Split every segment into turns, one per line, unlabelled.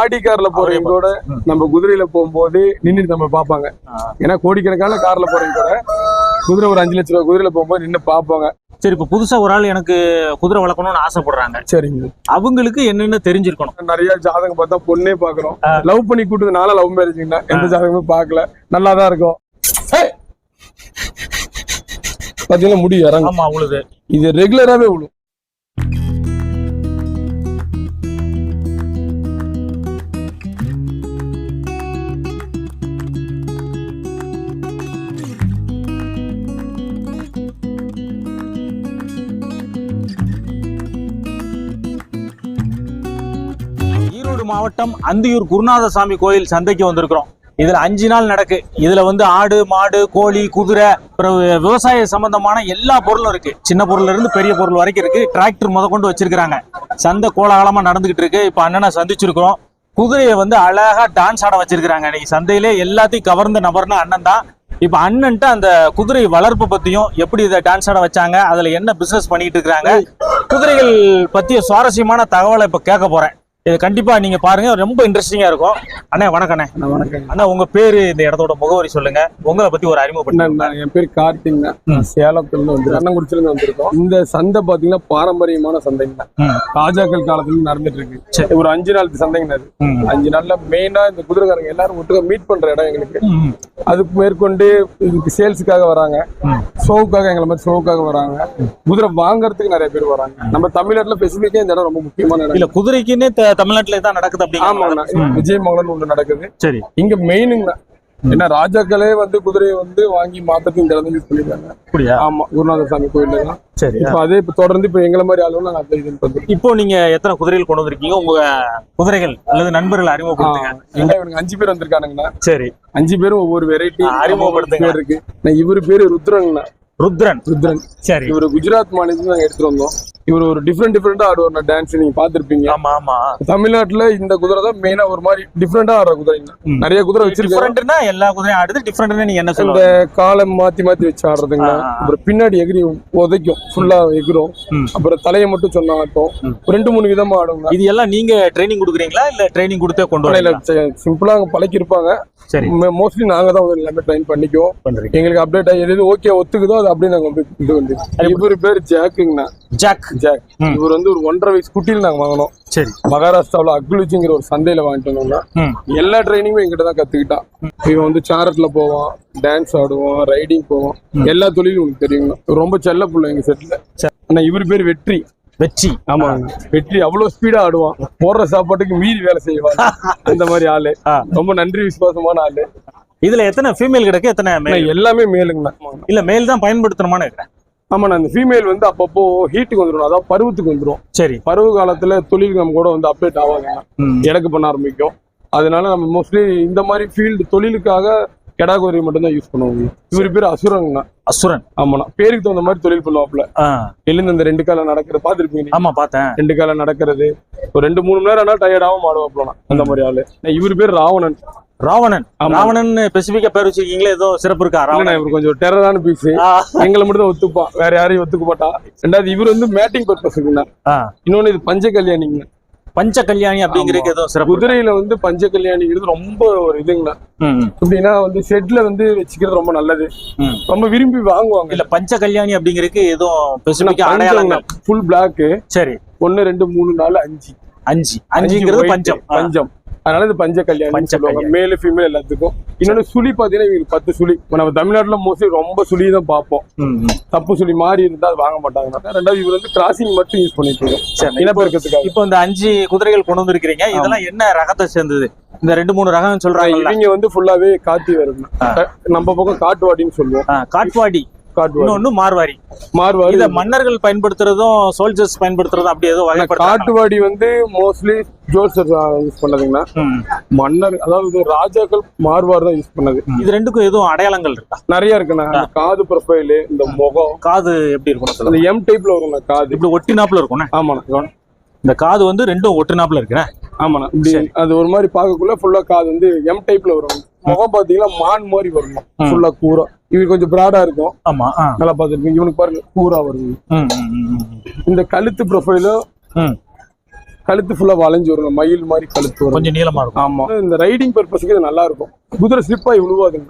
ஆடி கார்ல போறவங்க கூட நம்ம குதிரையில போகும்போது நின்னுட்டு நம்ம பார்ப்பாங்க. ஏன்னா கோடிக்கணக்கான கார்ல போறவங்க கூட குதிரை ஒரு அஞ்சு லட்ச ரூபா குதிரையில போகும்போது நின்னு பார்ப்பாங்க.
சரி இப்ப புதுசா ஒரு ஆள் எனக்கு குதிரை வளர்க்கணும்னு ஆசைப்படுறாங்க.
சரிங்க.
அவங்களுக்கு என்னென்ன தெரிஞ்சிருக்கணும்?
நிறைய ஜாதகம் பார்த்தா பொண்ணே பாக்குறோம் லவ் பண்ணி கூட்டு நானும் லவ் மேரேஜ்னா எந்த ஜாதகமும் பார்க்கல. நல்லா தான் இருக்கும்! பாத்தீங்கன்னா முடி இறங்கும்.
ஆமா அவ்வளவு
இது ரெகுலராகவே விழும்
ஈரோடு மாவட்டம் அந்தியூர் குருநாதசாமி கோயில் சந்தைக்கு வந்திருக்கிறோம். இதுல அஞ்சு நாள் நடக்கு. இதுல வந்து ஆடு மாடு கோழி குதிரை விவசாய சம்பந்தமான எல்லா பொருளும் இருக்கு. சின்ன பொருள்ல இருந்து பெரிய பொருள் வரைக்கும் இருக்கு. டிராக்டர் முத கொண்டு வச்சிருக்காங்க சந்தை கோலாகலமா நடந்துகிட்டு இருக்கு. இப்ப அண்ணனை சந்திச்சிருக்கிறோம். குதிரையை வந்து அழகா டான்ஸ் ஆட வச்சிருக்காங்க இன்னைக்கு சந்தையிலே எல்லாத்தையும் கவர்ந்த நபர்னா அண்ணன் தான். இப்ப அண்ணன்ட்டு அந்த குதிரை வளர்ப்பு பத்தியும் எப்படி இதை டான்ஸ் ஆட வச்சாங்க அதுல என்ன பிசினஸ் பண்ணிட்டு இருக்காங்க குதிரைகள் பத்திய சுவாரஸ்யமான தகவலை இப்ப கேட்க போறேன். இது கண்டிப்பா நீங்க பாருங்க. ரொம்ப இன்ட்ரெஸ்டிங்கா இருக்கும். அண்ணே வணக்கம் அண்ணே.
வணக்கம்.
அண்ணா உங்க பேரு இந்த இடத்தோட முகவரி சொல்லுங்க. உங்களை பத்தி ஒரு அறிமுகப்படுத்துங்க
நான் என் பேர் கார்த்திங்க சேலத்துல இருந்து வந்து கண்ணங்குறிச்சில இருந்து வந்திருக்கோம். இந்த சந்தை பாத்தீங்கன்னா பாரம்பரியமான சந்தைங்க. ராஜாக்கள் காலத்துல நடந்துட்டு இருக்கு. ஒரு அஞ்சு நாள் சந்தைங்க அது. அஞ்சு நாள்ல மெயினா இந்த குதிரைக்காரங்க எல்லாரும் ஒட்டுக்க மீட் பண்ற இடம் எங்களுக்கு. அதுக்கு மேற்கொண்டு இதுக்கு சேல்ஸுக்காக வராங்க. ஷோவுக்காக எங்களை மாதிரி ஷோவுக்காக வராங்க. குதிரை வாங்குறதுக்கு நிறைய பேர் வராங்க. நம்ம தமிழ்நாட்டுல ஸ்பெசிஃபிக்கா இந்த இடம் ரொம்ப முக்கியமான இடம்.
இல்ல குதிரைக்குன்னே தமிழ்நாட்டுல தான் நடக்குது
ஆமாங்கண்ணா
அப்படிங்க
விஜயமங்கலம் ஒண்ணு நடக்குது.
சரி.
இங்க மெயினுங்கண்ணா. ஏன்னா ராஜாக்களே வந்து குதிரையை வந்து வாங்கி மாத்தத்துக்கு இந்த இடம் யூஸ் பண்ணிருக்காங்க ஆமா குருநாத சாமி கோயில்ல தான்.
சரி.
இப்ப அதே இப்ப தொடர்ந்து இப்ப எங்களை மாதிரி ஆளுங்க நாங்க அப்படி இது பண்றோம்
இப்போ நீங்க எத்தனை குதிரைகள் கொண்டு வந்திருக்கீங்க? உங்க குதிரைகள் அல்லது நண்பர்கள் அறிமுகப்படுத்துங்க.
இவனுக்கு அஞ்சு பேர் வந்திருக்கானுங்கண்ணா.
சரி.
அஞ்சு பேரும் ஒவ்வொரு வெரைட்டி
அறிமுகப்படுத்துங்க.
இருக்கு. இவரு பேரு ருத்ரங்கண்ணா.
ருத்ரன்.
ருத்ரன்.
சரி.
இவரு குஜராத் மாநிலத்துல நாங்க எடுத்துட்டு வந்தோம். இவர் ஒரு டிஃப்ரெண்ட் டிஃப்ரெண்டா ஆடுவார். டான்ஸ் நீங்க பாத்திருப்பீங்க
ஆமா ஆமா.
தமிழ்நாட்டுல இந்த குதிரை தான் மெயினா ஒரு மாதிரி டிஃப்ரெண்டா ஆடுற குதிரைங்க
ம்.
நிறைய குதிரை வச்சிருக்காங்க
எல்லா குதிரையும் ஆடுது டிஃபரெண்ட்னா நீங்க என்ன
இந்த காலம் மாத்தி மாத்தி வச்சு ஆடுறதுங்க. அப்புறம் பின்னாடி எகிரி உதைக்கும். ஃபுல்லா எகிரும். அப்புறம் தலையை மட்டும் சொன்ன ஆட்டம். ரெண்டு மூணு விதமா ஆடுங்க.
இது எல்லாம் நீங்க ட்ரைனிங் கொடுக்குறீங்களா? இல்ல ட்ரைனிங் கொடுத்தே கொண்டு வரீங்களா?
சிம்பிளா அங்க பழக்கி இருப்பாங்க
சரி
மோஸ்ட்லி நாங்க தான் எல்லாமே ட்ரைன் பண்ணிக்குவோம். எங்களுக்கு அப்டேட் ஆகி எது ஓகே ஒத்துக்குதோ அது அப்படியே நாங்க இது வந்து இவரு பேர் ஜாக்குங்கண்ணா.
Jack
jack. இவர் வந்து ஒரு ஒன்றரை வயசு குட்டியில் நாங்க வாங்கினோம்.
சரி.
மகாராஷ்டிராவில் அக்லுச்சிங்கிற ஒரு சந்தையில வாங்கிட்டு வந்தோம்னா எல்லா ட்ரைனிங்குமே எங்கிட்ட தான் கத்துக்கிட்டான் இவன் வந்து சாரட்ல போவான் டான்ஸ் ஆடுவான் ரைடிங் போவான். எல்லா தொழிலும் உங்களுக்கு தெரியுங்க ரொம்ப செல்ல புள்ள எங்க செட்ல. ஆனா இவர் பேர் வெற்றி.
வெச்சி
ஆமாங்க வெற்றி அவ்வளவு ஸ்பீடா ஆடுவான். போடுற சாப்பாட்டுக்கு மீறி வேலை செய்வான். அந்த மாதிரி ஆளு. ரொம்ப நன்றி விசுவாசமான ஆளு.
இதுல எத்தனை ஃபீமேல் கிடக்கு எத்தனை
எல்லாமே மேலுங்கண்ணா
இல்ல மேல் தான் பயன்படுத்தணுமான்னு
ஆமாண்ணா அந்த ஃபீமேல் வந்து அப்பப்போ ஹீட்டுக்கு வந்துடும் அதாவது பருவத்துக்கு வந்துடும்
சரி.
பருவ காலத்துல தொழில் நம்ம கூட வந்து அப்டேட்
ம்.
எனக்கு பண்ண ஆரம்பிக்கும். அதனால நம்ம மோஸ்ட்லி இந்த மாதிரி ஃபீல்டு தொழிலுக்காக கெடா குதிரை மட்டும் தான் யூஸ் பண்ணுவோம். இவர் பேர் அசுரங்கண்ணா.
அசுரன்.
ஆமாண்ணா. பேருக்கு தகுந்த மாதிரி தொழில் பண்ணுவாப்ல
ஆ,
எழுந்து அந்த ரெண்டு காலம் நடக்கிறது பாத்துருப்பீங்க.
ஆமா பார்த்தேன்.
ரெண்டு காலம் நடக்கிறது. ஒரு ரெண்டு மூணு மணி நேரம் ஆனால் டயர்டாகவும் ஆடுவாப்லண்ணா அந்த மாதிரி ஆளு. இவர் பேர் ராவணன்.
ராவணன். ராவணன் ஸ்பெசிபிக்கா பேர் வச்சிருக்கீங்களே ஏதோ சிறப்பு இருக்கா ராவணன்?
இவர் கொஞ்சம் டெரரான பீஸ் எங்களை மட்டும் தான் ஒத்துப்பான். வேற யாரையும் ஒத்துக்க மாட்டா ரெண்டாவது இவர் வந்து மேட்டிங் பர்பஸுக்குண்ணா. இன்னொன்னு இது பஞ்ச கல்யாணிங்க
பஞ்ச கல்யாணி அப்படிங்கிறதுக்கு ஏதோ சிறப்பு?
குதிரையில வந்து பஞ்ச கல்யாணிங்கிறது ரொம்ப ஒரு இதுங்கண்ணா எப்படின்னா வந்து ஷெட்ல வந்து வச்சுக்கிறது ரொம்ப நல்லது. ரொம்ப விரும்பி வாங்குவாங்க.
இல்ல பஞ்ச கல்யாணி அப்படிங்கிறதுக்கு எதுவும்
ஃபுல் பிளாக்
சரி.
ஒன்னு ரெண்டு மூணு நாலு அஞ்சு.
அஞ்சு. அஞ்சுங்கிறது பஞ்சம்.
பஞ்சம். அதனால இது பஞ்ச கல்யாணம் சொல்லுவாங்க. மேலு ஃபீமேல் எல்லாத்துக்கும். இன்னொன்னு சுழி பாத்தீங்கன்னா இவங்களுக்கு பத்து சுழி. நம்ம தமிழ்நாட்டுல மோஸ்ட்லி ரொம்ப சுழி தான் பார்ப்போம். தப்பு சுழி மாறி இருந்தா அது வாங்க மாட்டாங்க. ரெண்டாவது இவர் வந்து கிராசிங் மட்டும் யூஸ் பண்ணிட்டு இருக்கோம் இனப்பெருக்கத்துக்காக.
இப்போ இந்த அஞ்சு குதிரைகள் கொண்டு வந்திருக்கிறீங்க. இதெல்லாம் என்ன ரகத்தை சேர்ந்தது? இந்த ரெண்டு மூணு ரகம் சொல்றாங்கல்ல.
இவங்க வந்து ஃபுல்லாவே காத்தி வரும் நம்ம பக்கம் காட்டுவாடின்னு சொல்லுவோம். காட்டுவாடி.
இன்னொன்னு மார்வாரி.
மார்வாடி
இத மன்னர்கள் பயன்படுத்துறதும் சோல்ஜர்ஸ் பயன்படுத்துறதும் அப்படி ஏதோ
காட்டுவாடி வந்து மோஸ்ட்லி ஜோல்சர் யூஸ் பண்ணதுங்கன்னா மன்னர் அதாவது ராஜாக்கள் மார்வார் தான் யூஸ் பண்ணது.
இது ரெண்டுக்கும் எதுவும் அடையாளங்கள் இருக்கா?
நிறைய இருக்குண்ணா. காது ப்ரொஃபைலு இந்த முகம்.
காது எப்படி இருக்கும்
அந்த எம் டைப்ல வரும்ண்ணா காது.
இப்படி ஒட்டினாப்புல இருக்கும்ண்ணே?
ஆமாண்ணா.
இந்த காது வந்து ரெண்டும் ஒட்டினாப்புல இருக்குண்ணே?
ஆமாண்ணா. அது ஒரு மாதிரி பார்க்கக்குள்ள ஃபுல்லா காது வந்து எம் டைப்ல வரும். முகம் பாத்தீங்கன்னா மான் மாதிரி வரும் ஃபுல்லா கூரா. இவரு கொஞ்சம் பிராடா இருக்கும்.
ஆமா.
நல்லா பார்த்துருப்பீங்க. இவனுக்கு பாருங்க கூரா
ம்.
இந்த கழுத்து ப்ரொஃபைலும். கழுத்து ஃபுல்லா வளைஞ்சு வரும் மயில் மாதிரி கழுத்து வரும்
கொஞ்சம் நீளமா இருக்கும்.
ஆமா. இந்த ரைடிங் பர்பஸ்க்கு இது நல்லா இருக்கும். குதிரை ஸ்லிப் ஆகி விழுவாதுங்க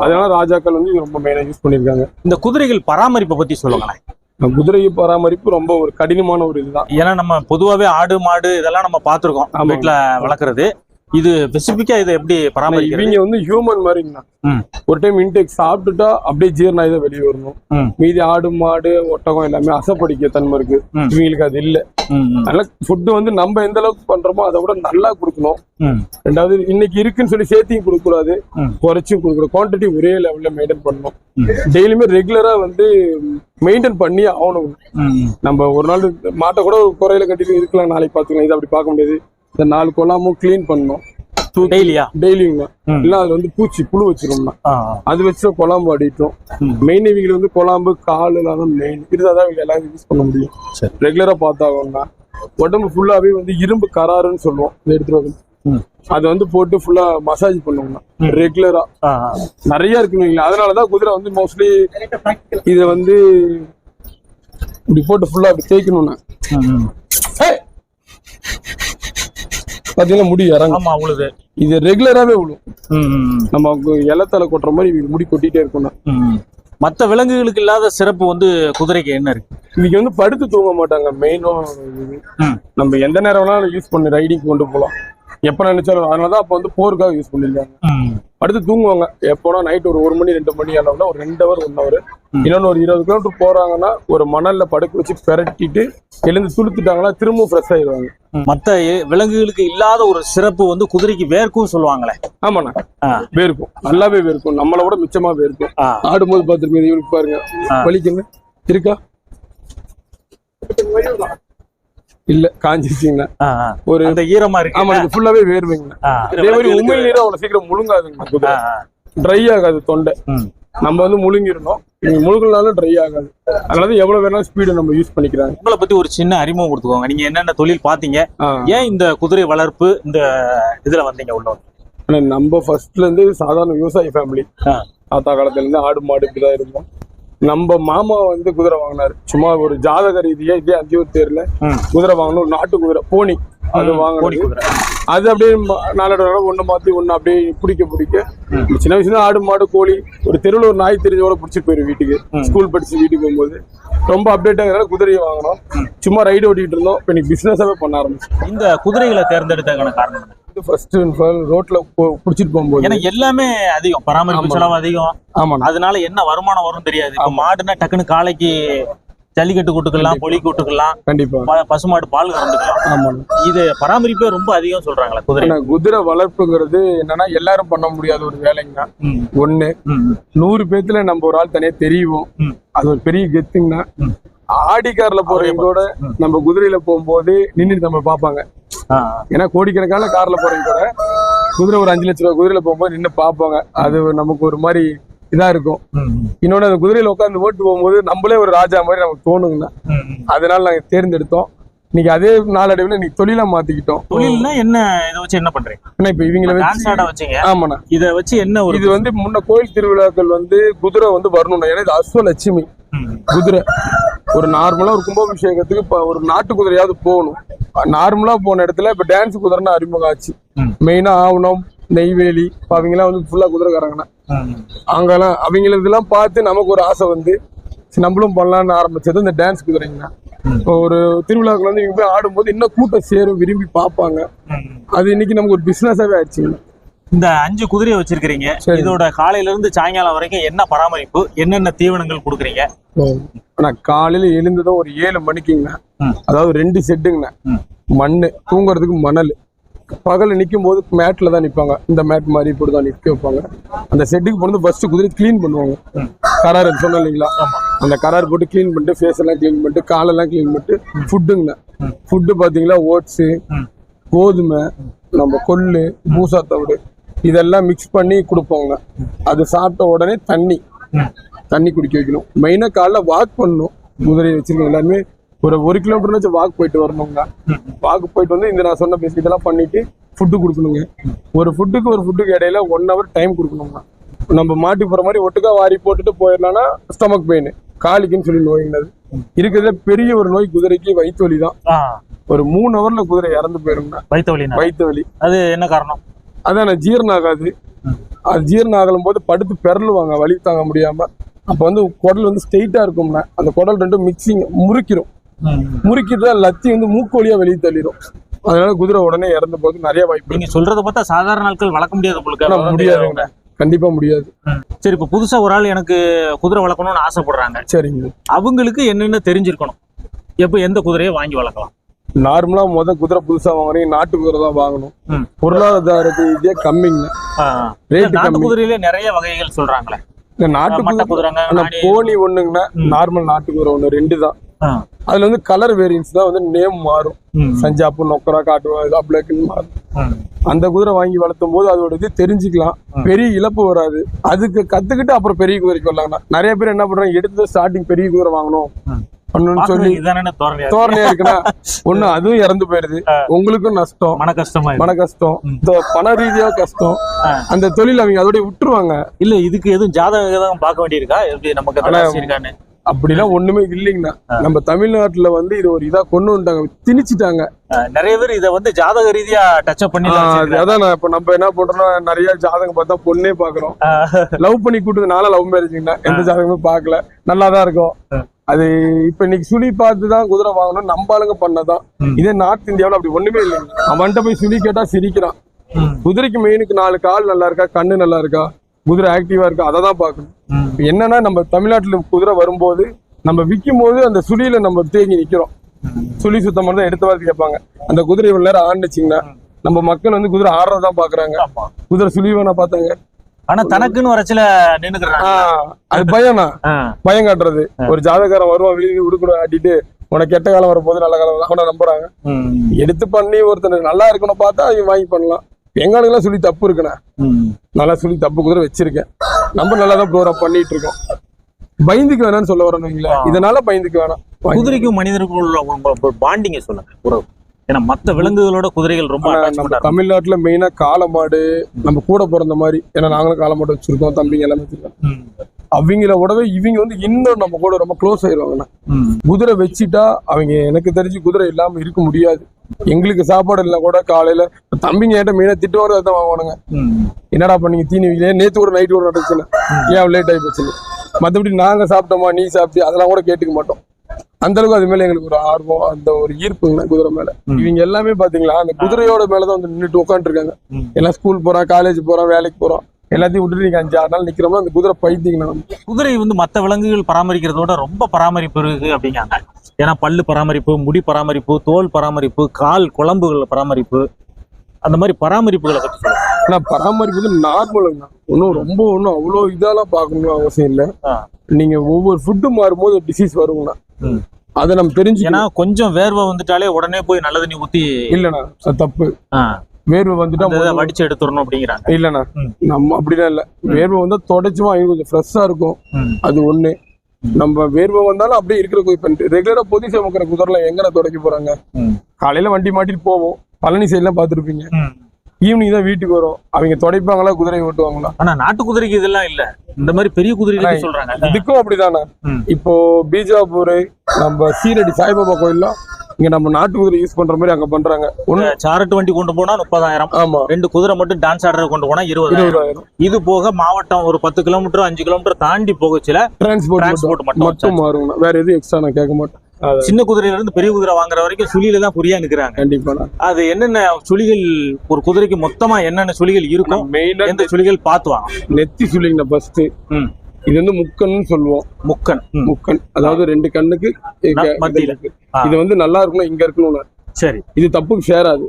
அதனால ராஜாக்கள் வந்து இது ரொம்ப மெயினா யூஸ் பண்ணிருக்காங்க
இந்த குதிரைகள் பராமரிப்பை பத்தி சொல்லுங்களேன்.
குதிரை பராமரிப்பு ரொம்ப ஒரு கடினமான ஒரு இதுதான்.
ஏன்னா நம்ம பொதுவாவே ஆடு மாடு இதெல்லாம் நம்ம பார்த்திருக்கோம்.
ஆமா.
வீட்டுல வளர்க்குறது. இது ஸ்பெசிபிக்கா இதை எப்படி பராமரிக்கிறது?
இவங்க வந்து ஹியூமன் மாதிரிங்கண்ணா. ஒரு டைம் இன்டேக் சாப்பிட்டுட்டா அப்படியே ஜீரணம் தான் வெளியே வரணும். மீதி ஆடு மாடு ஒட்டகம் எல்லாமே அசப்படிக்க தன்மை இருக்கு. இவங்களுக்கு அது இல்ல. அதனால ஃபுட் வந்து நம்ம எந்த அளவுக்கு பண்றோமோ அதை விட நல்லா கொடுக்கணும். ரெண்டாவது இன்னைக்கு இருக்குன்னு சொல்லி சேர்த்தியும் கொடுக்க கூடாது. குறைச்சும் கொடுக்கணும் குவான்டிட்டி ஒரே லெவல்ல மெயின்டைன் பண்ணணும். டெய்லியுமே ரெகுலரா வந்து மெயின்டைன் பண்ணி ஆகணும். நம்ம ஒரு நாள் மாட்டை கூட ஒரு குறையில கட்டிட்டு இருக்கலாம். நாளைக்கு பாத்துக்கலாம் இதை அப்படி பார்க்க முடியாது. இந்த நாலு கொல்லாமும் க்ளீன் பண்ணணும்.
டெய்லியா?
டெய்லியும்
ம்.
இல்ல அது வந்து பூச்சி புழு வச்சிருந்தோம் அது வச்சு குழம்பு அடிட்டோம். மெயின் இவங்க வந்து குழம்பு கால் எல்லாம் மெயின் இருந்தாதான் இவங்க எல்லாரும் யூஸ் பண்ண முடியும்.
சரி.
ரெகுலரா பார்த்தாங்கன்னா உடம்பு ஃபுல்லாவே வந்து இரும்பு கராருன்னு சொல்லுவோம். இதை எடுத்துட்டு வந்து. அதை வந்து போட்டு ஃபுல்லா மசாஜ் பண்ணுவோம்னா.
ம்.
ரெகுலரா. நிறைய இருக்குன்னு அதனாலதான் குதிரை வந்து மோஸ்ட்லி இதை வந்து இப்படி போட்டு ஃபுல்லா அப்படி தேய்க்கணும்னா. பாத்தீங்கன்னா முடி இறங்கும்.
ஆமா அவ்வளவு
இது ரெகுலராவே விழும். நம்ம இலத்தலை கொட்டுற மாதிரி இவங்க முடி கொட்டிட்டே இருக்கணும்
ம். மத்த விலங்குகளுக்கு இல்லாத சிறப்பு வந்து குதிரைக்கு என்ன இருக்கு?
இவங்க வந்து படுத்து தூங்க மாட்டாங்க. மெயினும். நம்ம எந்த நேரம் வேணாலும் யூஸ் பண்ணி ரைடிங் கொண்டு போகலாம் எப்ப நினைச்சாலும் அதனால தான் அப்போ வந்து போருக்காக யூஸ் பண்ணிருக்காங்க.
ம்.
படுத்து தூங்குவாங்க எப்போனா நைட் ஒரு ஒரு மணி ரெண்டு மணி அளவுல ஒரு ரெண்டு ஹவர் ஒன் ஹவர். இன்னொன்று ஒரு இருபது கிலோமீட்டர் போறாங்கன்னா ஒரு மணல்ல படுக்க வச்சு பெரட்டிட்டு எழுந்து துளுத்துட்டாங்கன்னா திரும்பவும் ஃப்ரெஷ் ஆயிடுவாங்க
எ- விலங்குகளுக்கு இல்லாத ஒரு சிறப்பு வந்து குதிரைக்கு வேர்க்கும் சொல்லுவாங்களே
ஆமாண்ணா. வேர்க்கும் நல்லாவே வேர்க்கும் நம்மளை விட மிச்சமா வேர்க்கும். ஆடும்போது பார்த்துருப்பீங்க இவருக்கு பாருங்க. வலிக்குங்க இருக்கா இல்ல காஞ்சிச்சிங்கண்ணா. ஒரு
அந்த ஈரமா இருக்கு.
ஆமா இது ஃபுல்லாவே வேர்வைங்கண்ணா. அதே மாதிரி நீரும் அவ்வளவு சீக்கிரம் முழுங்காதுங்க. ட்ரை ஆகாது தொண்டை. நம்ம வந்து முழுங்கிடணும். நீங்க முழுங்கினாலும் ட்ரை ஆகாது. அதனால எவ்வளவு வேணாலும் ஸ்பீடு நம்ம யூஸ் பண்ணிக்கிறாங்க.
உங்களை பத்தி ஒரு சின்ன அறிமுகம் கொடுத்துக்கோங்க. நீங்க என்னென்ன தொழில் பாத்தீங்க. ஏன் இந்த குதிரை வளர்ப்பு இந்த இதுல வந்தீங்க உள்ள
நம்ம ஃபர்ஸ்ட்ல இருந்து சாதாரண விவசாய ஃபேமிலி. தாத்தா காலத்துல இருந்து ஆடு மாடு இப்படிதான் இருந்தோம். நம்ம மாமா வந்து குதிரை வாங்கினாரு சும்மா ஒரு ஜாதக ரீதியா இதே அந்தியூர் தேர்ல. குதிரை வாங்கணும் ஒரு நாட்டு குதிரை போனி அது
குதிரை
அது அப்படியே நாளோட நாள் ஒண்ணு மாத்தி ஒண்ணு அப்படியே பிடிக்க பிடிக்க. சின்ன வயசுல ஆடு மாடு கோழி ஒரு தெருவில் ஒரு நாய் தெரிஞ்சோட பிடிச்சி போயிரு வீட்டுக்கு. ஸ்கூல் படிச்சு வீட்டுக்கு போகும்போது. ரொம்ப அப்டேட் ஆகிறதால குதிரையை வாங்கினோம். சும்மா ரைடு ஓட்டிட்டு இருந்தோம். இப்போ இன்னைக்கு பிசினஸாவே பண்ண ஆரம்பிச்சோம்
இந்த குதிரைகளை தேர்ந்தெடுத்ததுக்கான காரணம்?
இது ஃபர்ஸ்ட் ரோட்ல பிடிச்சிட்டு போகும்போது.
ஏன்னா எல்லாமே அதிகம். பராமரிப்பு
ஆமா.
செலவு அதிகம்.
ஆமாண்ணா
அதனால என்ன வருமானம் வரும் தெரியாது. இப்ப மாடுனா டக்குன்னு காலைக்கு ஜல்லிக்கட்டு கூட்டுக்கலாம் பொலி கூட்டுக்கலாம்
கண்டிப்பா.
பசுமாடு பால் கறந்துக்கலாம்.
ஆமாண்ணா
இது பராமரிப்பே ரொம்ப அதிகம் சொல்றாங்களே குதிரை.
குதிரை வளர்ப்புங்கிறது என்னன்னா எல்லாரும் பண்ண முடியாத ஒரு வேலைங்கண்ணா
ம்,
ஒண்ணு நூறு பேத்துல நம்ம ஒரு ஆள் தனியா தெரியும். அது ஒரு பெரிய கெத்துங்கண்ணா
ம்.
ஆடி கார்ல போறவங்க கூட
ம்.
நம்ம குதிரையில போகும்போது நின்னுட்டு நம்ம பார்ப்பாங்க
ஆ,
ஏன்னா கோடிக்கணக்கான கார்ல போறவங்க கூட குதிரை ஒரு அஞ்சு லட்ச ரூபா குதிரையில போகும்போது நின்று பார்ப்பாங்க அது நமக்கு ஒரு மாதிரி இதா இருக்கும். இன்னொன்னு அந்த குதிரையில உட்காந்து ஓட்டு போகும்போது நம்மளே ஒரு ராஜா மாதிரி நமக்கு தோணுங்கண்ணா. அதனால நாங்க தேர்ந்தெடுத்தோம். இன்னைக்கு அதே நாளடைவில் இன்னைக்கு தொழிலா மாத்திக்கிட்டோம்.
தொழில்னா என்ன? இதை வச்சு என்ன பண்றீங்க?
ஏன்னா இப்ப இவங்கள வச்சு
வச்சீங்க.
ஆமாண்ணா.
இத வச்சு என்ன ஒரு
இது வந்து முன்ன கோயில் திருவிழாக்கள் வந்து குதிரை வந்து வரணும்னா ஏன்னா இது அஸ்வலட்சுமி. குதிரை. ஒரு நார்மலா ஒரு கும்பாபிஷேகத்துக்கு இப்ப ஒரு நாட்டு குதிரையாவது போகணும். நார்மலா போன இடத்துல இப்ப டான்ஸ் குதிரைன்னு அறிமுகம் ஆச்சு. மெயினா ஆவணம். நெய்வேலி இப்ப அவங்கெல்லாம் வந்து ஃபுல்லா குதிரைக்காரங்கண்ணா அங்கெல்லாம் அவங்களதெல்லாம் பார்த்து நமக்கு ஒரு ஆசை வந்து நம்மளும் பண்ணலாம்னு ஆரம்பிச்சது இந்த டான்ஸ் குதிரைங்கண்ணா. இப்போ ஒரு திருவிழாக்கள் வந்து இவங்க போய் ஆடும்போது இன்னும் கூட்டம் சேரும் விரும்பி பார்ப்பாங்க. அது இன்னைக்கு நமக்கு ஒரு பிசினஸாவே ஆச்சுங்க
இந்த அஞ்சு குதிரையை வச்சிருக்கிறீங்க
சரி.
இதோட காலையில இருந்து சாயங்காலம் வரைக்கும் என்ன பராமரிப்பு என்னென்ன தீவனங்கள் கொடுக்குறீங்க
ஆனா காலையில எழுந்ததும் ஒரு ஏழு மணிக்குங்கண்ணா. அதாவது ரெண்டு செட்டுங்கண்ணா. மண்ணு தூங்குறதுக்கு மணல் பகலில் நிற்கும் போது மேட்டில் தான் நிற்பாங்க இந்த மேட் மாதிரி இப்படி தான் நிற்க வைப்பாங்க. அந்த செட்டுக்கு போனது ஃபஸ்ட்டு குதிரை க்ளீன் பண்ணுவாங்க. கரார் சொன்னேன் இல்லைங்களா? அந்த கரார் போட்டு க்ளீன் பண்ணிட்டு ஃபேஸ் எல்லாம் க்ளீன் பண்ணிட்டு காலெல்லாம் க்ளீன் பண்ணிட்டு
ஃபுட்டுங்க
ஃபுட்டு பார்த்தீங்களா? ஓட்ஸு கோதுமை நம்ம கொள்ளு பூசா தவிடு இதெல்லாம் மிக்ஸ் பண்ணி கொடுப்போங்க. அது சாப்பிட்ட உடனே தண்ணி. தண்ணி குடிக்க வைக்கணும். மெயினாக காலைல வாக் பண்ணணும். குதிரையை வச்சிருக்கோம் எல்லாருமே ஒரு ஒரு கிலோமீட்டர்னாச்சும் வாக் போயிட்டு வரணுங்க. வாக்கு போயிட்டு வந்து இந்த நான் சொன்ன பேசி இதெல்லாம் பண்ணிட்டு ஃபுட்டு கொடுக்கணுங்க. ஒரு ஃபுட்டுக்கு ஒரு ஃபுட்டுக்கு இடையில ஒன் ஹவர் டைம் கொடுக்கணுங்க. நம்ம மாட்டுக்கு போற மாதிரி ஒட்டுக்கா வாரி போட்டுட்டு போயிடலாம்னா ஸ்டமக் பெயின் காலிக்குன்னு சொல்லி நோய்னது இருக்கிறதுல பெரிய ஒரு நோய் குதிரைக்கு வயிற்று வலி தான். ஒரு மூணு ஹவர்ல குதிரை இறந்து போயிருங்க.
வயித்து வலி
வயிற்று வலி.
அது என்ன காரணம்?
அதான் ஜீரணம் ஆகாது அது ஜீரணம் ஆகலும் போது படுத்து பெறலுவாங்க வலி தாங்க முடியாம. அப்ப வந்து குடல் வந்து ஸ்ட்ரெயிட்டா இருக்கும்ல அந்த குடல் ரெண்டும் மிக்சிங் முறிக்கிறோம் முறிக்கிட்டு லத்தி வந்து மூக்கு வழியா வெளியே தள்ளிடும் அதனால குதிரை உடனே இறந்து போறது நிறைய வாய்ப்பு
நீங்க சொல்றத பார்த்தா சாதாரண நாட்கள் வளர்க்க முடியாது உங்களுக்கு
முடியாதுங்க கண்டிப்பா முடியாது.
சரி இப்ப புதுசா ஒரு ஆள் எனக்கு குதிரை வளர்க்கணும்னு ஆசைப்படுறாங்க.
சரிங்க.
அவங்களுக்கு என்னென்ன தெரிஞ்சிருக்கணும்? எப்ப எந்த குதிரையை வாங்கி வளர்க்கலாம்?
நார்மலா முத குதிரை புதுசா வாங்குறீங்க நாட்டு குதிரை தான் வாங்கணும்.
ம்.
பொருளாதாரத்து இதே கம்மிங்க.
ஆ,
ரேட்டு
நாட்டு குதிரையில நிறைய வகைகள் சொல்றாங்களே.
நாட்டு குதிரை போனி ஒண்ணுங்கன்னா நார்மல் நாட்டு குதிரை ஒண்ணு ரெண்டு தான். அதுல வந்து கலர் வேரியன்ஸ் தான் வந்து நேம் மாறும். சஞ்சாப்பு நொக்கரா காட்டுவா மாறும். அந்த குதிரை வாங்கி வளர்த்தும் போது அதோட இது தெரிஞ்சுக்கலாம். பெரிய இழப்பு வராது. அதுக்கு கத்துக்கிட்டு அப்புறம் பெரிய குதிரைக்கு வரலாங்கண்ணா நிறைய பேர் என்ன பண்றாங்க எடுத்து ஸ்டார்டிங் பெரிய குதிரை வாங்கணும். சொல்லி
தோரணையா இருக்கு.
தோரணையா இருக்குன்னா ஒண்ணு அதுவும் இறந்து போயிருது உங்களுக்கும் நஷ்டம்.
மன கஷ்டமா.
மன பண ரீதியா கஷ்டம். அந்த தொழில் அவங்க அதோட விட்டுருவாங்க.
இல்ல இதுக்கு எதுவும் ஜாதகம் பார்க்க வேண்டியிருக்கா? எப்படி நமக்கு
அப்படிலாம் ஒண்ணுமே இல்லைங்கண்ணா. நம்ம தமிழ்நாட்டுல வந்து இது ஒரு இதா கொண்டு வந்துட்டாங்க. திணிச்சிட்டாங்க.
நிறைய பேர் இத வந்து ஜாதக ரீதியா டச் அப் பண்ணி
அதான் இப்ப நம்ம என்ன பண்றோம்னா நிறைய ஜாதகம் பார்த்தா பொண்ணே பாக்குறோம் லவ் பண்ணி கூட்டது நாள லவ் மேரேஜ்ங்கண்ணா எந்த ஜாதகமும் பார்க்கல. நல்லா தான் இருக்கும். அது இப்ப இன்னைக்கு சுழி பார்த்து தான் குதிரை வாங்கணும் நம்ம ஆளுங்க பண்ணதான். இதே நார்த் இந்தியாவுல அப்படி ஒண்ணுமே இல்லைங்க. அவன்கிட்ட போய் சுழி கேட்டா சிரிக்கிறான். குதிரைக்கு மெயினுக்கு நாலு கால் நல்லா இருக்கா கண்ணு நல்லா இருக்கா? குதிரை ஆக்டிவா இருக்கா அதை தான் பார்க்கணும் என்னன்னா நம்ம தமிழ்நாட்டுல குதிரை வரும்போது நம்ம விற்கும் போது அந்த சுழியில நம்ம தேங்கி நிக்கிறோம். சுழி சுத்தம் பண்ணி தான் எடுத்து வரது கேட்பாங்க. அந்த குதிரை இவ்வளவு நேரம் ஆண்டுச்சிங்கன்னா நம்ம மக்கள் வந்து குதிரை ஆடுறதான் பாக்குறாங்க குதிரை சுழி வேணா பார்த்தாங்க.
ஆனா தனக்குன்னு வரச்சுல நின்னுக்குறாங்க.
ஆஹ் அது பயம்னா பயம் காட்டுறது. ஒரு ஜாதகாரன் வருவான் வெளியே உடுக்கூட ஆட்டிட்டு உனக்கு கெட்ட காலம் வரும்போது நல்ல காலம். அவனை நம்புறாங்க. எடுத்து பண்ணி ஒருத்தர் நல்லா இருக்கணும் பார்த்தா அவங்க வாங்கி பண்ணலாம். எங்களுக்கெல்லாம் சொல்லி தப்பு இருக்குண்ணே? நல்லா சொல்லி தப்பு குதிரை வச்சிருக்கேன். நம்ம நல்லா தான் ப்ரோக்ராம் பண்ணிட்டு இருக்கோம். பயந்துக்கு வேணாம்னு சொல்ல வரணும் வைங்களேன். இதனால பயந்துக்கு வேணாம்.
குதிரைக்கும் மனிதருக்கும் உள்ள பாண்டிங்க சொல்லுங்க உறவு ஏன்னா மத்த விலங்குகளோட குதிரைகள் ரொம்ப
நம்ம. தமிழ்நாட்டுல மெயினா காளை மாடு நம்ம கூட பிறந்த மாதிரி ஏன்னா நாங்களும் காளை மாடு வச்சிருக்கோம் தம்பிங்க எல்லாமே வச்சிருக்கோம். அவங்கள விடவே இவங்க வந்து இன்னும் நம்ம கூட ரொம்ப க்ளோஸ் ஆயிடுவாங்கண்ணா. குதிரை வச்சுட்டா அவங்க எனக்கு தெரிஞ்சு குதிரை இல்லாம இருக்க முடியாது. எங்களுக்கு சாப்பாடு இல்லை கூட காலையில தம்பிங்க என்கிட்ட மெயினா திட்டு வரதை தான் வாங்குவானுங்க. என்னடா பண்ணீங்க தீனி வைக்கல நேத்து கூட நைட் கூட நடந்துச்சுல. ஏன் லேட் ஆகி போச்சுன்னு. மற்றபடி நாங்க சாப்பிட்டோமா நீ சாப்பிட்டு அதெல்லாம் கூட கேட்டுக்க மாட்டோம். அந்த அளவுக்கு அது மேல எங்களுக்கு ஒரு ஆர்வம் அந்த ஒரு ஈர்ப்புங்க குதிரை மேல. இவங்க எல்லாமே பாத்தீங்களா அந்த குதிரையோட மேலதான் வந்து நின்றுட்டு உட்காந்துருக்காங்க. எல்லாம் ஸ்கூல் போறான் காலேஜ் போறான் வேலைக்கு போறோம் எல்லாத்தையும் விட்டுட்டு நீங்க அஞ்சு ஆறு நாள் நிக்கிறோம்னா அந்த குதிரை பைத்தியங்கண்ணா
குதிரை வந்து மத்த விலங்குகள் பராமரிக்கிறதோட ரொம்ப பராமரிப்பு இருக்கு அப்படிங்காங்க ஏன்னா பல்லு பராமரிப்பு முடி பராமரிப்பு தோல் பராமரிப்பு கால் குழம்புகள் பராமரிப்பு அந்த மாதிரி பராமரிப்புகளை பத்தி சொல்லுங்க.
ஆனா பராமரிப்பு வந்து நார்மலுங்க ஒன்றும் ரொம்ப ஒன்றும் அவ்வளோ இதெல்லாம் பார்க்கணும் அவசியம் இல்லை.
ஆ.
நீங்க ஒவ்வொரு ஃபுட்டு மாறும்போது டிசீஸ் வருங்கண்ணா. அதை நம்ம தெரிஞ்சு
ஏன்னா கொஞ்சம் வேர்வை வந்துட்டாலே உடனே போய் நல்ல தண்ணி ஊத்தி
இல்லைண்ணா தப்பு. வேர்வை வந்துட்டா
வடிச்சு எடுத்துடணும் அப்படிங்கிறாங்க.
இல்லைண்ணா. நம்ம அப்படிலாம் இல்லை. வேர்வை வந்தா தொடச்சுமா அவங்க கொஞ்சம் ஃப்ரெஷ்ஷாக இருக்கும். அது ஒண்ணு. நம்ம வேர்வை வந்தாலும் அப்படியே இருக்கிற இப்ப ரெகுலரா பொதி சுமக்கிற குதிரைல எங்கண்ணா தொடக்க போறாங்க. காலையில வண்டி மாட்டிட்டு போவோம். பழனி சைட்லாம் பார்த்துருப்பீங்க. ஈவினிங் தான் வீட்டுக்கு வரும். அவங்க துடைப்பாங்களா குதிரை ஓட்டுவாங்களா?
ஆனா நாட்டு குதிரைக்கு இதெல்லாம் இல்ல. இந்த மாதிரி பெரிய குதிரைகளுக்கு சொல்றாங்க.
இதுக்கும் அப்படிதானே. இப்போ பீஜாப்பூர் நம்ம சீரடி சாய்பாபா கோயில்லாம் இங்க நம்ம நாட்டு குதிரை யூஸ் பண்ற மாதிரி அங்க பண்றாங்க. ஒண்ணு
சாரட்டு வண்டி கொண்டு போனா முப்பதாயிரம்.
ஆமா.
ரெண்டு குதிரை மட்டும் டான்ஸ் ஆடுற கொண்டு போனா இருபதாயிரம். இது போக மாவட்டம் ஒரு பத்து கிலோமீட்டர் அஞ்சு கிலோமீட்டர் தாண்டி போகச்சுல
டிரான்ஸ்போர்ட்
மட்டும்.
மட்டும். மாறுங்கண்ணா. வேற எதுவும் எக்ஸ்ட்ரா நான் கேட்க மாட்டேன்.
சின்ன குதிரையில இருந்து பெரிய குதிரை வாங்குற வரைக்கும் சுழியில தான் புரியா நிக்கிறாங்க.
கண்டிப்பா.
அது என்னென்ன சுழிகள் ஒரு குதிரைக்கு மொத்தமா என்னென்ன சுழிகள் இருக்கும்
மெயினா
எந்த சுழிகள் பார்த்து வாங்க
நெத்தி சொல்லிங்கண்ணா ஃபர்ஸ்ட். இது வந்து முக்கன்னு சொல்லுவோம்.
முக்கன்.
முக்கன். அதாவது ரெண்டு கண்ணுக்கு. இது வந்து நல்லா இருக்கணும் இங்க இருக்கணும்னு
சரி.
இது தப்புக்கு சேராது.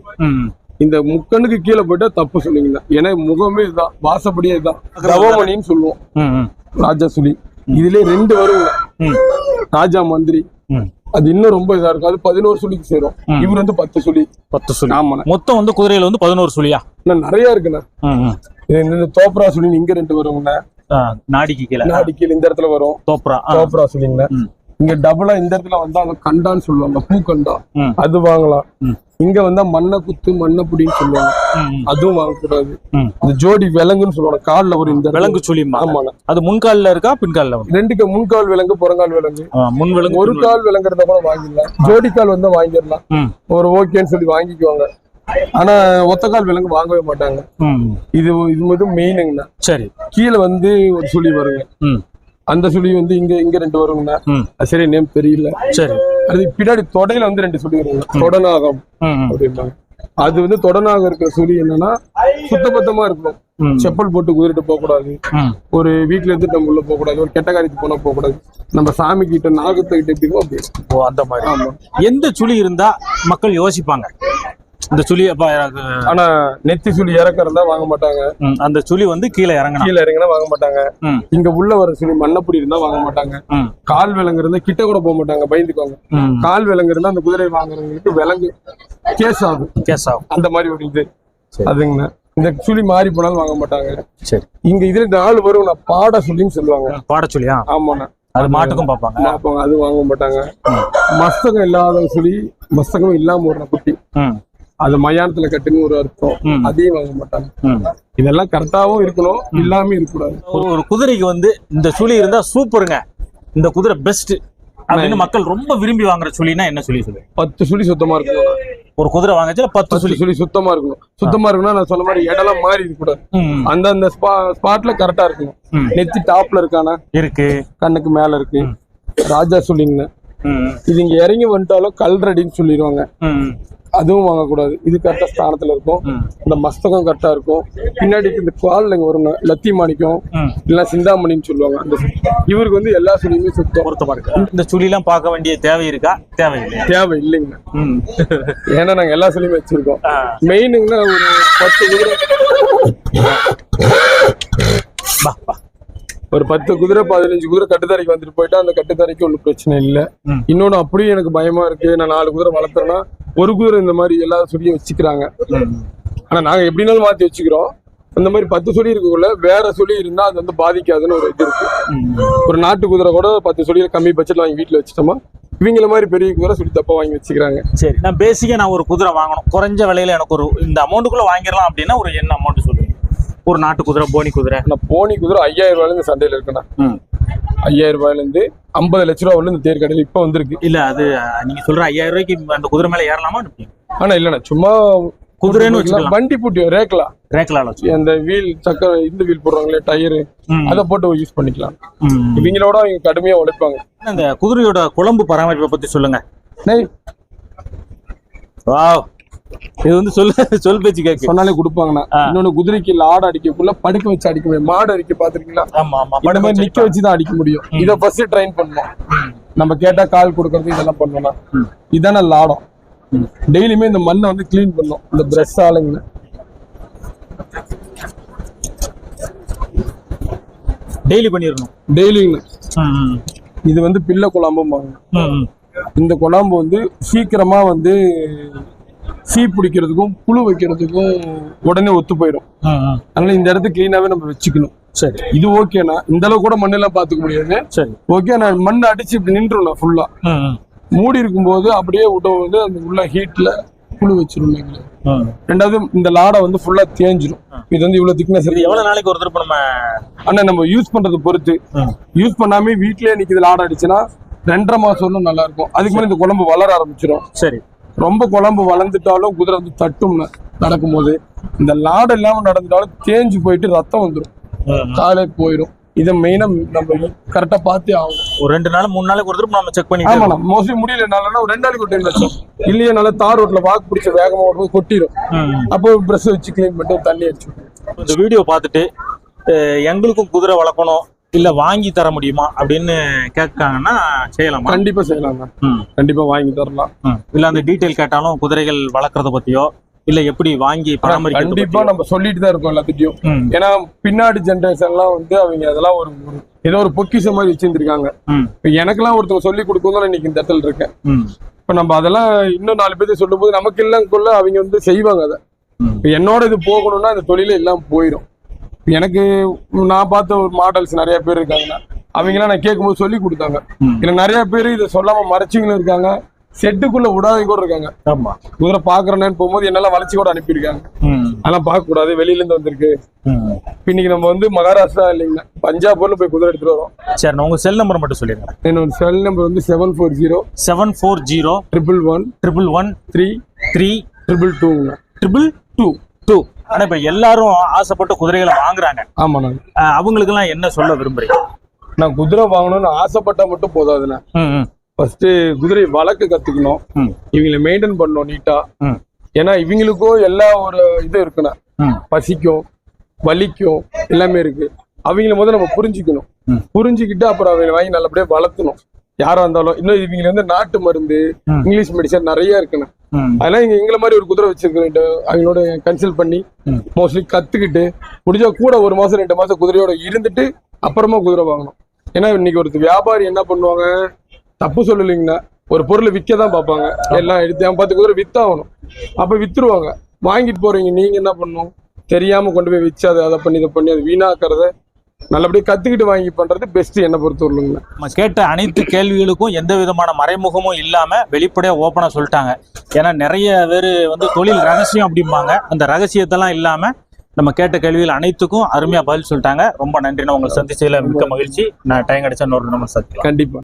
இந்த முக்கண்ணுக்கு கீழே போயிட்டா தப்பு சொல்லுவீங்க ஏன்னா முகமே இதுதான். வாசப்படியே இதுதான். தவமணின்னு சொல்லுவோம். ராஜா சுலி இதுலயே ரெண்டு வருங்க. ராஜா மந்திரி. அது இன்னும் ரொம்ப இதா இருக்கும். அது பதினோரு சுழிக்கு சேரும். இவர் வந்து பத்து சுழி.
பத்து சுழி.
ஆமாண்ணா
மொத்தம் வந்து குதிரையில வந்து பதினோரு சுழியா?
இன்னும் நிறைய இருக்குண்ணா. இந்த தோப்ரா சுழி இங்க ரெண்டு வருங்கண்ணா
நாடிக்கு கீழே.
நாடி கீழே இந்த இடத்துல வரும்.
தோப்ரா.
தோப்ரா சுழிங்கண்ணா. இங்க டபுளா இந்த இடத்துல வந்தா அந்த கண்டான்னு சொல்லுவாங்க பூக்கண்டா. அது வாங்கலாம். இங்க வந்தா மண்ணை குத்து மண்ணை புடின்னு சொல்லுவாங்க. அதுவும் வாங்கக்கூடாது. இந்த ஜோடி விலங்குன்னு சொல்லுவாங்க கால்ல ஒரு இந்த
விலங்கு சுழிமா
ஆமாண்ணா.
அது முன்கால்ல இருக்கா பின்கால்ல வரும்
ரெண்டுக்கு முன்கால் விலங்கு புறங்கால் விலங்கு.
முன் விலங்கு
ஒரு கால் விலங்குறத கூட வாங்கிடலாம். ஜோடி கால் வந்தா வாங்கிடலாம். ஒரு ஓகேன்னு சொல்லி வாங்கிக்குவாங்க. ஆனா ஒத்த கால் விலங்கு வாங்கவே மாட்டாங்க. இது இது மட்டும் மெயினுங்கண்ணா
சரி.
கீழே வந்து ஒரு சுழி வருங்க. அந்த சுழி வந்து இங்க இங்க ரெண்டு வருங்கண்ணா. சரி நேம் தெரியல.
சரி.
அது பின்னாடி தொடையில வந்து ரெண்டு சுழி வருங்க. தொடநாகம் அப்படிம்பாங்க. அது வந்து தொடநாகம் இருக்கிற சுழி என்னன்னா சுத்தபத்தமா இருக்கணும்
ம்.
செப்பல் போட்டு குதிரிட்டு போக கூடாது. ஒரு வீட்டுல இருந்து நம்ம உள்ள போக கூடாது ஒரு கெட்ட காரியத்துக்கு போனா போக கூடாது நம்ம சாமி கிட்ட நாகத்தை கிட்ட எப்படிமோ அப்படி
அந்த மாதிரி. எந்த சுழி இருந்தா மக்கள் யோசிப்பாங்க? இந்த சுழி
ஆனா நெத்தி சுழி இறக்கறதா வாங்க மாட்டாங்க.
அந்த சுழி வந்து கீழே இறங்கணும்
கீழே இறங்கினா வாங்க மாட்டாங்க. இங்க உள்ள வர சுழி மண்ணப்படி இருந்தா வாங்க மாட்டாங்க. கால் விலங்கு இருந்தா கிட்ட கூட போக மாட்டாங்க பயந்துக்குவாங்க. கால் விலங்கு இருந்தா அந்த குதிரை வாங்குறவங்களுக்கு விலங்கு கேஸ் ஆகும்.
கேஸ் ஆகும்.
அந்த மாதிரி ஒரு இது. அதுங்கண்ணா இந்த சுழி மாறி போனாலும் வாங்க மாட்டாங்க.
சரி.
இங்க இதுல நாலு வரும் நான் பாட சுழின்னு சொல்லுவாங்க.
பாட சுழியா
ஆமாண்ணா.
அது மாட்டுக்கும் பார்ப்பாங்க.
பார்ப்பாங்க அது வாங்க மாட்டாங்க. மஸ்தகம் இல்லாத சுழி மஸ்தகம் இல்லாம ஒரு குட்டி. அது மயானத்துல கட்டுன்னு ஒரு அர்த்தம். அதையும் வாங்க மாட்டாங்க. இதெல்லாம் கரெக்டாவும் இருக்கணும் இல்லாம இருக்கக்கூடாது.
ஒரு குதிரைக்கு வந்து இந்த சுழி இருந்தா சூப்பருங்க. இந்த குதிரை பெஸ்ட் அப்படின்னு மக்கள் ரொம்ப விரும்பி வாங்குற சுழினா என்ன சுழி சொல்லு?
பத்து சுழி சுத்தமா இருக்கணும்.
ஒரு குதிரை வாங்கச்சுல பத்து சுழி.
சுழி சுத்தமா இருக்கணும். சுத்தமா இருக்கணும்னா நான் சொன்ன மாதிரி இடம்லாம் மாறி இருக்கக்கூடாது. அந்த அந்த ஸ்பாட்ல கரெக்டா இருக்கணும். நெத்தி டாப்ல இருக்கானா?
இருக்கு.
கண்ணுக்கு மேல இருக்கு. ராஜா
ம்,
இது இங்க இறங்கி வந்துட்டாலும் கல்றடின்னு சொல்லிடுவாங்க.
ம்,
அதுவும் வாங்கக்கூடாது. இது கரெக்டா ஸ்தானத்துல இருக்கும். இந்த மஸ்தகம் கரெக்டா இருக்கும். பின்னாடி இந்த கால்ல இங்க வரும். லத்தி மாணிக்கம். இல்ல சிந்தாமணின்னு சொல்லுவாங்க. அந்த இவருக்கு வந்து எல்லா சுழியுமே சுத்தம்.
பொருத்தமா இருக்கு. இந்த சுழிலாம் பார்க்க வேண்டிய தேவை இருக்கா? தேவையில்லையா?
தேவை இல்லைங்க.
ம்.
ஏன்னா நாங்க எல்லா சுழியுமே வச்சிருக்கோம். மெயினுங்கன்னா ஒரு பத்து
வா.
ஒரு பத்து குதிரை பதினஞ்சு குதிரை கட்டுத்தரைக்கு வந்துட்டு போயிட்டா அந்த கட்டுத்தரைக்கு ஒன்றும் பிரச்சனை இல்லை.
ம்.
இன்னொன்னு அப்படியும் எனக்கு பயமா இருக்கு. நான் நாலு குதிரை வளர்த்துறேன்னா ஒரு குதிரை இந்த மாதிரி எல்லா சுழியும் வச்சுக்கிறாங்க. ஆனா நாங்க எப்படினாலும் மாத்தி வச்சுக்கிறோம். அந்த மாதிரி பத்து சுழி இருக்கக்குள்ள வேற சுழி இருந்தா அது வந்து பாதிக்காதுன்னு ஒரு இது இருக்கு. ஒரு நாட்டு குதிரை கூட பத்து சுழியில கம்மி பட்ஜெட்ல வாங்கி வீட்டுல வச்சுட்டோமா இவங்கள மாதிரி பெரிய குதிரை சுழி தப்பா வாங்கி வச்சுக்கிறாங்க.
சரி நான் பேசிக்கா நான் ஒரு குதிரை வாங்கணும். குறைஞ்ச விலையில எனக்கு ஒரு இந்த அமௌண்ட்டுக்குள்ள வாங்கிடலாம் அப்படின்னா ஒரு என்ன அமௌண்ட் சொல்லுங்க ஒரு நாட்டு குதிரை போனி குதிரை.
ஆனா போனி குதிரை ஐயாயிரம் ரூபாயில இருந்து சந்தையில இருக்குண்ணா. ஐயாயிரம் ரூபாயில இருந்து ஐம்பது லட்ச ரூபா உள்ள இந்த தேர் கடையில இப்ப வந்திருக்கு.
இல்ல அது அஹ், நீங்க சொல்ற ஐயாயிரம் ரூபாய்க்கு அந்த குதிரை மேல ஏறலாமா?
ஆனா இல்லண்ணா சும்மா
குதிரைன்னு வச்சுக்கலாம்.
வண்டி பூட்டி
ரேக்கலால வச்சு.
அந்த வீல் சக்கர இந்த வீல் போடுறாங்களே டயரு. அதை போட்டு யூஸ் பண்ணிக்கலாம். இவங்களோட அவங்க கடுமையா உழைப்பாங்க.
அந்த குதிரையோட குழம்பு பராமரிப்பை பத்தி சொல்லுங்க. இது வந்து சொல் சொல் பேச்சு கேக்கு.
சொன்னாலே கொடுப்பாங்கண்ணா. இன்னொன்னு குதிரைக்கு லாடு அடிக்கக்குள்ள படுக்க வச்சு அடிக்க முடியும். மாடு அடிக்க பாத்திருக்கீங்களா?
ஆமா ஆமா.
இந்த மாதிரி நிக்க வச்சு தான் அடிக்க முடியும். இதை ஃபர்ஸ்ட் ட்ரைன் பண்ணணும் நம்ம கேட்டா கால் கொடுக்கறது இதெல்லாம் பண்ணலாம்
ம்.
இதான லாடம். டெய்லியுமே இந்த மண்ணை வந்து க்ளீன் பண்ணும் இந்த பிரஷ் ஆளுங்க.
டெய்லி பண்ணிடணும்.
டெய்லிங்க. இது வந்து பிள்ளை குழம்பும்பாங்க. இந்த குழம்பு வந்து சீக்கிரமா வந்து சீ பிடிக்கிறதுக்கும் புழு வைக்கிறதுக்கும் உடனே ஒத்து போயிடும். அதனால இந்த இடத்த கிளீனாவே நம்ம வச்சுக்கணும்.
சரி.
இது ஓகேண்ணா இந்த அளவு கூட மண்ணெல்லாம் பாத்துக்க முடியாது.
சரி.
ஓகே நான் மண் அடிச்சு இப்படி நின்றுணும் ஃபுல்லா. மூடி இருக்கும்போது அப்படியே விட்டும் வந்து அந்த உள்ள ஹீட்ல புழு வச்சிரும். ரெண்டாவது இந்த லாடை வந்து ஃபுல்லா தேஞ்சிரும். இது வந்து இவ்வளவு திக்னஸ்
இது எவ்வளவு நாளைக்கு ஒரு திருப்ப நம்ம
ஆனா நம்ம யூஸ் பண்றதை பொறுத்து. யூஸ் பண்ணாம வீட்லயே நிக்குது லாடை அடிச்சுன்னா ரெண்டரை மாசம் வரலும் நல்லா இருக்கும். அதுக்கு மேல இந்த குழம்பு வளர ஆரம்பிச்சிடும்
சரி.
ரொம்ப குழம்பு வளர்ந்துட்டாலும் குதிரை வந்து தட்டும்னு நடக்கும்போது இந்த லாடை இல்லாம நடந்துட்டாலும் தேஞ்சு போயிட்டு ரத்தம் வந்துடும். காலே போயிடும் இதை மெயினா நம்ம கரெக்டா பார்த்தே ஆகணும்.
ஒரு ரெண்டு நாள் மூணு நாளைக்கு ஒரு நம்ம செக் பண்ணி
ஆமாண்ணா மோஸ்ட்லி முடியலனாலனா ஒரு ரெண்டு நாளைக்கு ஒரு டைம் வச்சோம் இல்லையே நல்லா தார் ரோட்ல வாக்கு பிடிச்ச வேகமா ஓடும்போது கொட்டிடும் அப்போ பிரஷ் வச்சு க்ளீன் பண்ணிட்டு தண்ணி அடிச்சு.
இந்த வீடியோ பார்த்துட்டு எங்களுக்கும் குதிரை வளர்க்கணும். இல்ல வாங்கி தர முடியுமா அப்படின்னு கேட்காங்கன்னா செய்யலாமா?
கண்டிப்பா செய்யலாங்க
ம்,
கண்டிப்பா வாங்கி தரலாம்.
இல்ல அந்த டீட்டெயில் கேட்டாலும் குதிரைகள் வளர்க்கறத பத்தியோ இல்ல எப்படி வாங்கி பராமரிக்கிறது
கண்டிப்பா. நம்ம சொல்லிட்டு தான் இருக்கோம் எல்லாத்துட்டையும்
ம்,
ஏன்னா பின்னாடி ஜென்ரேஷன்லாம் வந்து அவங்க அதெல்லாம் ஒரு ஏதோ ஒரு பொக்கிஷம் மாதிரி வச்சிருந்திருக்காங்க. இப்ப எனக்கெல்லாம் ஒருத்தவங்க சொல்லி கொடுக்கும் தான் இன்னைக்கு இந்த இடத்துல இருக்கேன். இப்ப நம்ம அதெல்லாம் இன்னும் நாலு பேருக்கு சொல்லும்போது நமக்கு இல்லைங்குள்ள அவங்க வந்து செய்வாங்க அதை. என்னோட இது போகணும்னா அந்த தொழிலே எல்லாம் போயிடும் எனக்கு நான் பார்த்த ஒரு மாடல்ஸ் நிறைய பேர் இருக்காங்கன்னா அவங்களாம் நான் கேட்கும்போது சொல்லி கொடுத்தாங்க.
ம்.
இதுல நிறைய பேர் இதை சொல்லாம மறைச்சிங்களும் இருக்காங்க. செட்டுக்குள்ள விடாதவங்க கூட இருக்காங்க.
ஆமா.
குதிரை பாக்குறேன்னு போகும்போது என்னெல்லாம் வளைச்சு கூட அனுப்பியிருக்காங்க. அதெல்லாம் பார்க்க கூடாது. வெளியில இருந்து வந்திருக்கு இன்னைக்கு நம்ம வந்து மகாராஷ்டிரா இல்லைங்க பஞ்சாப்ல போய் குதிரை எடுத்துட்டு வரோம்.
சரி உங்க செல் நம்பர் மட்டும் சொல்லிடுங்க
என்னோட செல் நம்பர் வந்து seven four zero
seven four zero
triple one
triple one
three
three
triple டூங்க
triple
two
two ஆனா இப்ப எல்லாரும் ஆசைப்பட்டு குதிரைகளை வாங்குறாங்க.
ஆமாண்ணா
அவங்களுக்கு எல்லாம் என்ன சொல்ல விரும்புறீங்க?
நான் குதிரை வாங்கணும்னு ஆசைப்பட்டா மட்டும் போதாதுண்ணே ஃபர்ஸ்ட் குதிரை வளர்க்க கத்துக்கணும். இவங்களை மெயின்டைன் பண்ணணும் நீட்டா ஏன்னா இவங்களுக்கும் எல்லா ஒரு இது இருக்குண்ணே. பசிக்கும் வலிக்கும் எல்லாமே இருக்கு. அவங்கள முதல்ல நம்ம புரிஞ்சுக்கணும். புரிஞ்சுக்கிட்டு அப்புறம் அவங்களை வாங்கி நல்லபடியா வளர்த்தணும். யாரா இருந்தாலும். இன்னும் இவங்க வந்து நாட்டு மருந்து. இங்கிலீஷ் மெடிசன் நிறைய இருக்குண்ணே. அதெல்லாம் இங்க எங்களை மாதிரி ஒரு குதிரை வச்சிருக்கிட்டு அவங்களோட கன்சல்ட் பண்ணி. மோஸ்ட்லி கத்துக்கிட்டு முடிஞ்சா கூட ஒரு மாசம் ரெண்டு மாசம் குதிரையோட இருந்துட்டு அப்புறமா குதிரை வாங்கணும். ஏன்னா இன்னைக்கு ஒரு வியாபாரி என்ன பண்ணுவாங்க? தப்பு சொல்லலைங்கண்ணா ஒரு பொருளை விற்க தான் பார்ப்பாங்க எல்லாம் எடுத்து பத்து குதிரை வித்தாகணும். அப்ப வித்துருவாங்க. வாங்கிட்டு போறீங்க நீங்க என்ன பண்ணணும் தெரியாம கொண்டு போய் வச்சு அதை அதை பண்ணி இதை பண்ணி அதை வீணாக்கிறத நல்லபடியா கத்துக்கிட்டு வாங்கி பண்றது பெஸ்ட் என்ன பொறுத்தவரையிலுங்கண்ணா
நம்ம கேட்ட அனைத்து கேள்விகளுக்கும் எந்த விதமான மறைமுகமும் இல்லாம வெளிப்படையா ஓப்பனா சொல்லிட்டாங்க. ஏன்னா நிறைய பேர் வந்து தொழில் ரகசியம் அப்படிம்பாங்க. அந்த ரகசியத்தெல்லாம் இல்லாம நம்ம கேட்ட கேள்விகள் அனைத்துக்கும் அருமையா பதில் சொல்லிட்டாங்க. ரொம்ப நன்றி நான் உங்களை சந்திச்சதுல மிக்க மகிழ்ச்சி. நான் டைம் கிடைச்சா இன்னொரு நம்ம சந்திக்கலாம்.
கண்டிப்பா.